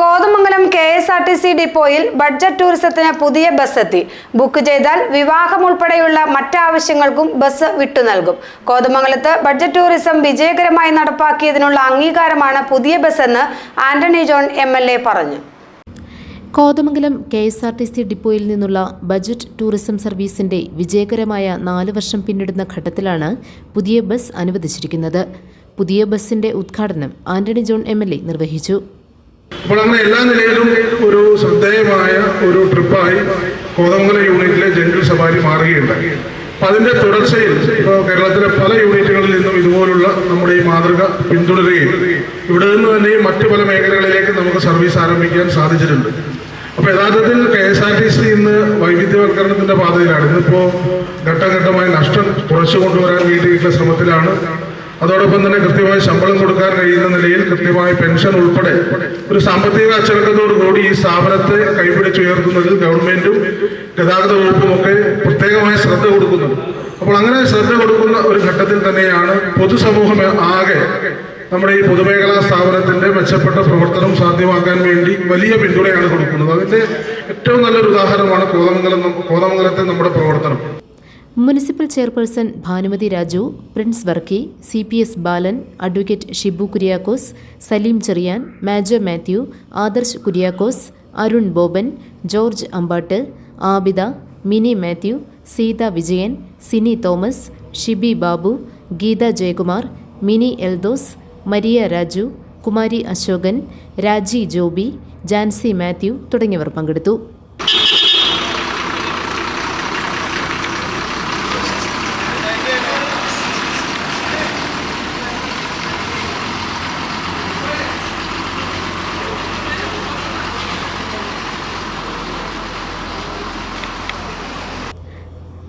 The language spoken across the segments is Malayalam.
Kothamangalam K S R T C ഡിപ്പോയിൽ ബഡ്ജറ്റ് ടൂറിസത്തിന് പുതിയ ബസ് എത്തി. ബുക്ക് ചെയ്താൽ വിവാഹം ഉൾപ്പെടെയുള്ള മറ്റാവശ്യങ്ങൾക്കും ബസ് വിട്ടു നൽകും. കോതമംഗലത്ത് ബഡ്ജറ്റ് ടൂറിസം വിജയകരമായി നടപ്പാക്കിയതിനുള്ള അംഗീകാരമാണ് പുതിയ ബസ് എന്ന് Antony John M L A പറഞ്ഞു. Kothamangalam K S R T C ഡിപ്പോയിൽ നിന്നുള്ള ബജറ്റ് ടൂറിസം സർവീസിന്റെ വിജയകരമായ നാല് വർഷം പിന്നിടുന്ന ഘട്ടത്തിലാണ് പുതിയ ബസ് അനുവദിച്ചിരിക്കുന്നത്. പുതിയ ബസിന്റെ ഉദ്ഘാടനം ആന്റണി ജോൺ എം നിർവഹിച്ചു. അപ്പോൾ അങ്ങനെ എല്ലാ നിലയിലും ഒരു ശ്രദ്ധേയമായ ഒരു ട്രിപ്പായി കോതമംഗലം യൂണിറ്റിലെ ജംഗിൾ സവാരി മാറുകയുണ്ടായി. അപ്പൊ അതിന്റെ തുടർച്ചയിൽ ഇപ്പോൾ കേരളത്തിലെ പല യൂണിറ്റുകളിൽ നിന്നും ഇതുപോലുള്ള നമ്മുടെ ഈ മാതൃക പിന്തുടരുകയും ഇവിടെ നിന്ന് തന്നെയും മറ്റു പല മേഖലകളിലേക്ക് നമുക്ക് സർവീസ് ആരംഭിക്കാൻ സാധിച്ചിട്ടുണ്ട്. അപ്പൊ യഥാർത്ഥത്തിൽ K S R T C ഇന്ന് വൈവിധ്യവൽക്കരണത്തിന്റെ പാതയിലാണ്. ഇന്നിപ്പോ ഘട്ടഘട്ടമായി നഷ്ടം കുറച്ചു കൊണ്ടുവരാൻ വേണ്ടിയിട്ടുള്ള ശ്രമത്തിലാണ് അതോടൊപ്പം തന്നെ കൃത്യമായി ശമ്പളം കൊടുക്കാൻ കഴിയുന്ന നിലയിൽ കൃത്യമായ പെൻഷൻ ഉൾപ്പെടെ ഒരു സാമ്പത്തിക അച്ചടക്കത്തോടു കൂടി ഈ സ്ഥാപനത്തെ കൈപിടിച്ചുയർത്തുന്നതിൽ ഗവൺമെന്റും ഗതാഗത വകുപ്പും ഒക്കെ പ്രത്യേകമായ ശ്രദ്ധ കൊടുക്കുന്നുണ്ട്. അപ്പോൾ അങ്ങനെ ശ്രദ്ധ കൊടുക്കുന്ന ഒരു ഘട്ടത്തിൽ തന്നെയാണ് പൊതുസമൂഹം ആകെ നമ്മുടെ ഈ പൊതുമേഖലാ സ്ഥാപനത്തിന്റെ മെച്ചപ്പെട്ട പ്രവർത്തനം സാധ്യമാക്കാൻ വേണ്ടി വലിയ പിന്തുണയാണ് കൊടുക്കുന്നത്. അതിന്റെ ഏറ്റവും നല്ലൊരു ഉദാഹരണമാണ് കോതമംഗലം കോതമംഗലത്തെ നമ്മുടെ പ്രവർത്തനം. Municipal chairperson Bhanumathi Raju Prince Varkey C P S Balan advocate Shibu Kuriakose Saleem Cheriyan Majo Mathew Adarsh Kuriakose Arun Boban George Ambatt Abida Mini Mathew Seetha Vijayan Sini Thomas Shibi Babu Geetha Jayakumar Mini Eldhose Maria Raju Kumari Ashokan Raji Joby Jancy Mathew തുടങ്ങിയവർ പങ്കെടുത്തു.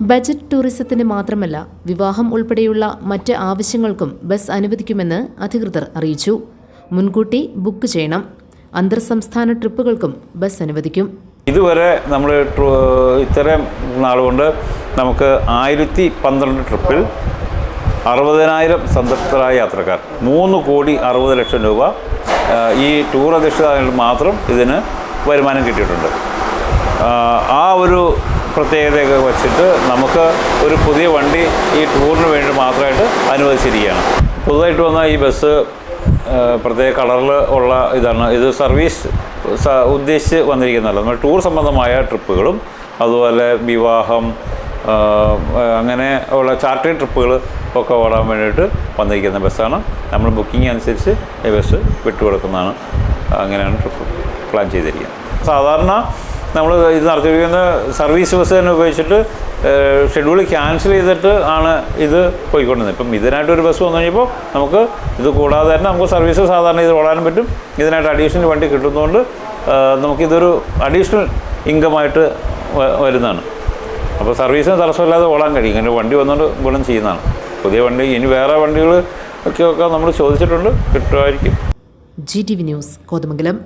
ബജറ്റ് ടൂറിസത്തിന് മാത്രമല്ല വിവാഹം ഉൾപ്പെടെയുള്ള മറ്റ് ആവശ്യങ്ങൾക്കും ബസ് അനുവദിക്കുമെന്ന് അധികൃതർ അറിയിച്ചു. മുൻകൂട്ടി ബുക്ക് ചെയ്യണം. അന്തർ സംസ്ഥാന ട്രിപ്പുകൾക്കും ബസ് അനുവദിക്കും. ഇതുവരെ നമ്മൾ ഇത്തരം നാളുകൊണ്ട് നമുക്ക് ആയിരത്തി പന്ത്രണ്ട് ട്രിപ്പിൽ അറുപതിനായിരം സംതൃപ്തരായ യാത്രക്കാർ മൂന്ന് കോടി അറുപത് ലക്ഷം രൂപ ഈ ടൂർ അധിഷ്ഠിതങ്ങളിൽ മാത്രം ഇതിന് വരുമാനം കിട്ടിയിട്ടുണ്ട്. ആ, ആ ഒരു പ്രത്യേകതയൊക്കെ വച്ചിട്ട് നമുക്ക് ഒരു പുതിയ വണ്ടി ഈ ടൂറിന് വേണ്ടി മാത്രമായിട്ട് അനുവദിച്ചിരിക്കുകയാണ്. പുതുതായിട്ട് വന്ന ഈ ബസ് പ്രത്യേക കളറിൽ ഉള്ള ഇതാണ്. ഇത് സർവീസ് ഉദ്ദേശിച്ച് വന്നിരിക്കുന്നതല്ല. നമ്മൾ ടൂർ സംബന്ധമായ ട്രിപ്പുകളും അതുപോലെ വിവാഹം അങ്ങനെ ഉള്ള ചാർട്ടേഡ് ട്രിപ്പുകൾ ഒക്കെ ഓടാൻ വേണ്ടിയിട്ട് വന്നിരിക്കുന്ന ബസ്സാണ്. നമ്മൾ ബുക്കിംഗ് അനുസരിച്ച് ഈ ബസ് വിട്ടുകൊടുക്കുന്നതാണ്. അങ്ങനെയാണ് ട്രിപ്പ് പ്ലാൻ ചെയ്തിരിക്കുന്നത്. സാധാരണ നമ്മൾ ഇത് നടത്തിയിരിക്കുന്ന സർവീസ് ബസ് തന്നെ ഉപയോഗിച്ചിട്ട് ഷെഡ്യൂൾ ക്യാൻസൽ ചെയ്തിട്ട് ആണ് ഇത് പോയിക്കൊണ്ടിരുന്നത്. ഇപ്പം ഇതിനായിട്ടൊരു ബസ് വന്നു കഴിഞ്ഞപ്പോൾ നമുക്ക് ഇത് കൂടാതെ തന്നെ നമുക്ക് സർവീസ് സാധാരണ ഇത് ഓടാനും പറ്റും. ഇതിനായിട്ട് അഡീഷണൽ വണ്ടി കിട്ടുന്നതുകൊണ്ട് നമുക്കിതൊരു അഡീഷണൽ ഇൻകമായിട്ട് വരുന്നതാണ്. അപ്പോൾ സർവീസിന് തടസ്സമില്ലാതെ ഓടാൻ കഴിയും. ഇങ്ങനെ വണ്ടി വന്നുകൊണ്ട് ഗുണം ചെയ്യുന്നതാണ്. പുതിയ വണ്ടി ഇനി വേറെ വണ്ടികൾ ഒക്കെ നമ്മൾ ചോദിച്ചിട്ടുണ്ട് കിട്ടുമായിരിക്കും. G T V news Kothamangalam.